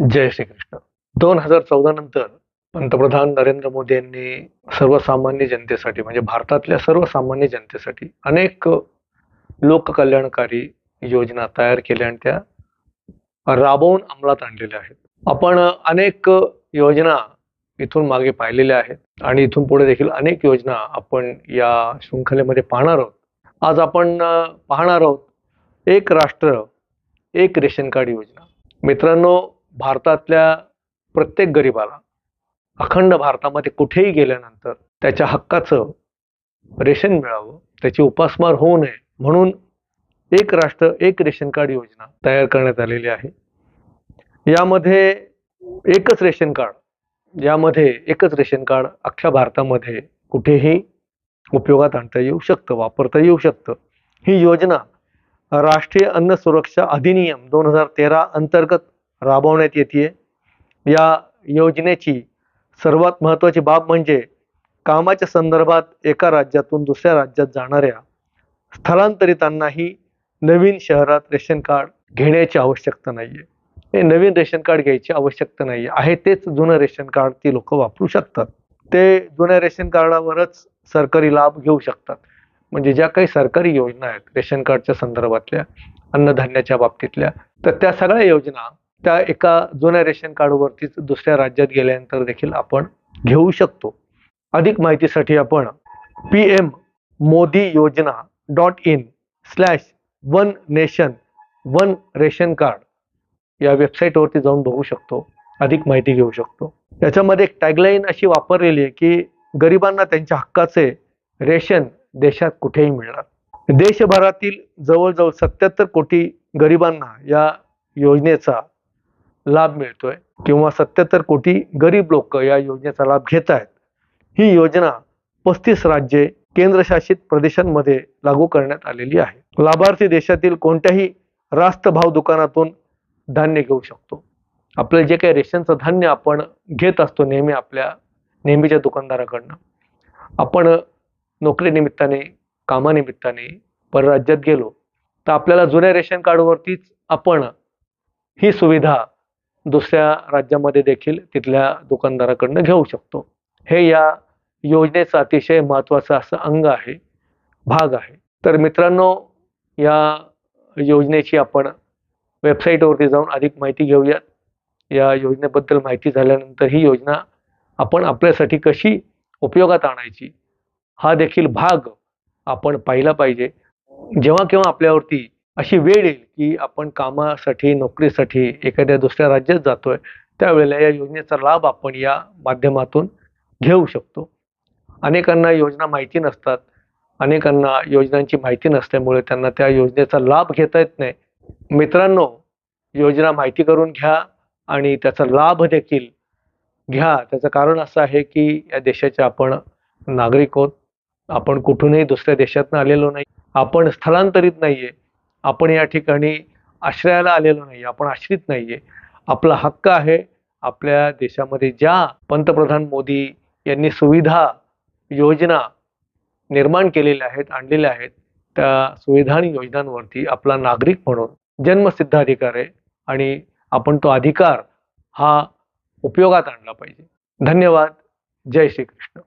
जय श्रीकृष्ण. दोन हजार चौदा नंतर पंतप्रधान नरेंद्र मोदी यांनी सर्वसामान्य जनतेसाठी म्हणजे भारतातल्या सर्वसामान्य जनतेसाठी अनेक लोककल्याणकारी योजना तयार केल्या आणि त्या राबवून अंमलात आणलेल्या आहेत. आपण अनेक योजना इथून मागे पाहिलेल्या आहेत आणि इथून पुढे देखील अनेक योजना आपण या शृंखलेमध्ये पाहणार आहोत. आज आपण पाहणार आहोत एक राष्ट्र एक रेशन कार्ड योजना. मित्रांनो भारतातल्या प्रत्येक गरिबाला अखंड भारतामध्ये कुठेही गेल्यानंतर त्याच्या हक्काचं रेशन मिळावं त्याची उपासमार होऊ नये म्हणून एक राष्ट्र एक रेशन कार्ड योजना तयार करण्यात आलेली आहे. यामध्ये एकच रेशन कार्ड यामध्ये एकच रेशन कार्ड अख्ख्या भारतामध्ये कुठेही उपयोगात आणता येऊ शकतं वापरता येऊ शकतं. ही योजना राष्ट्रीय अन्न सुरक्षा अधिनियम दोन हजार तेरा अंतर्गत राबवण्यात येते या योजनेची सर्वात महत्त्वाची बाब म्हणजे कामाच्या संदर्भात एका राज्यातून दुसऱ्या राज्यात जाणाऱ्या स्थलांतरितांनाही नवीन शहरात रेशन कार्ड घेण्याची आवश्यकता नाही आहे हे नवीन रेशन कार्ड घ्यायची आवश्यकता नाही आहे तेच जुनं रेशन कार्ड ती लोक वापरू शकतात. ते जुन्या रेशन कार्डावरच सरकारी लाभ घेऊ शकतात. म्हणजे ज्या काही सरकारी योजना आहेत रेशन कार्डच्या संदर्भातल्या अन्नधान्याच्या बाबतीतल्या तर त्या सगळ्या योजना त्या एका जुन्या रेशन कार्डवरतीच दुसऱ्या राज्यात गेल्यानंतर देखील आपण घेऊ शकतो. अधिक माहितीसाठी आपण पी एम मोदी योजना dot in slash one nation one ration card या वेबसाईटवरती जाऊन बघू शकतो. अधिक माहिती घेऊ शकतो. याच्यामध्ये एक टॅगलाईन अशी वापरलेली आहे की गरिबांना त्यांच्या हक्काचे रेशन देशात कुठेही मिळणार देशभरातील जवळजवळ सत्याहत्तर कोटी गरिबांना या योजनेचा लाभ मिळतोय किंवा सत्याहत्तर कोटी गरीब लोक या योजनेचा लाभ घेत आहेत. ही योजना पस्तीस राज्ये केंद्रशासित प्रदेशांमध्ये लागू करण्यात आलेली आहे. लाभार्थी देशातील कोणत्याही रास्त भाव दुकानातून धान्य घेऊ शकतो. आपलं जे काही रेशनचं धान्य आपण घेत असतो नेहमी आपल्या नेहमीच्या दुकानदाराकडनं आपण नोकरीनिमित्ताने कामानिमित्ताने परराज्यात गेलो तर आपल्याला जुन्या रेशन कार्डवरतीच आपण ही सुविधा दुसऱ्या राज्यामध्ये देखील तिथल्या दुकानदाराकडनं घेऊ शकतो. हे या योजनेचं अतिशय महत्त्वाचं असं अंग आहे भाग आहे. तर मित्रांनो या योजनेची आपण वेबसाईटवरती जाऊन अधिक माहिती घेऊयात. या योजनेबद्दल माहिती झाल्यानंतर ही योजना आपण आपल्यासाठी कशी उपयोगात आणायची हा देखील भाग आपण पाहिला पाहिजे. जेव्हा केव्हा आपल्यावरती अशी वेळ येईल की आपण कामासाठी नोकरीसाठी एखाद्या दुसऱ्या राज्यात जातोय त्यावेळेला या योजनेचा लाभ आपण या माध्यमातून घेऊ शकतो. अनेकांना योजना माहिती नसतात. अनेकांना योजनांची माहिती नसल्यामुळे त्यांना त्या योजनेचा लाभ घेता येत नाही. मित्रांनो योजना माहिती करून घ्या आणि त्याचा लाभ देखील घ्या. त्याचं कारण असं आहे की या देशाचे आपण नागरिक आहोत. आपण कुठूनही दुसऱ्या देशातनं आलेलो नाही. आपण स्थलांतरित नाहीये. आपण या ठिकाणी आश्रयाला आलेलो नाही आपण आश्रित नाहीये. आपला हक्क आहे आपल्या देशामध्ये ज्या पंतप्रधान मोदी यांनी सुविधा योजना निर्माण केलेल्या आहेत आणलेल्या आहेत त्या सुविधा आणि योजनांवरती आपला नागरिक म्हणून जन्मसिद्ध अधिकार आहे आणि आपण तो अधिकार हा उपयोगात आणला पाहिजे. धन्यवाद. जय श्रीकृष्ण.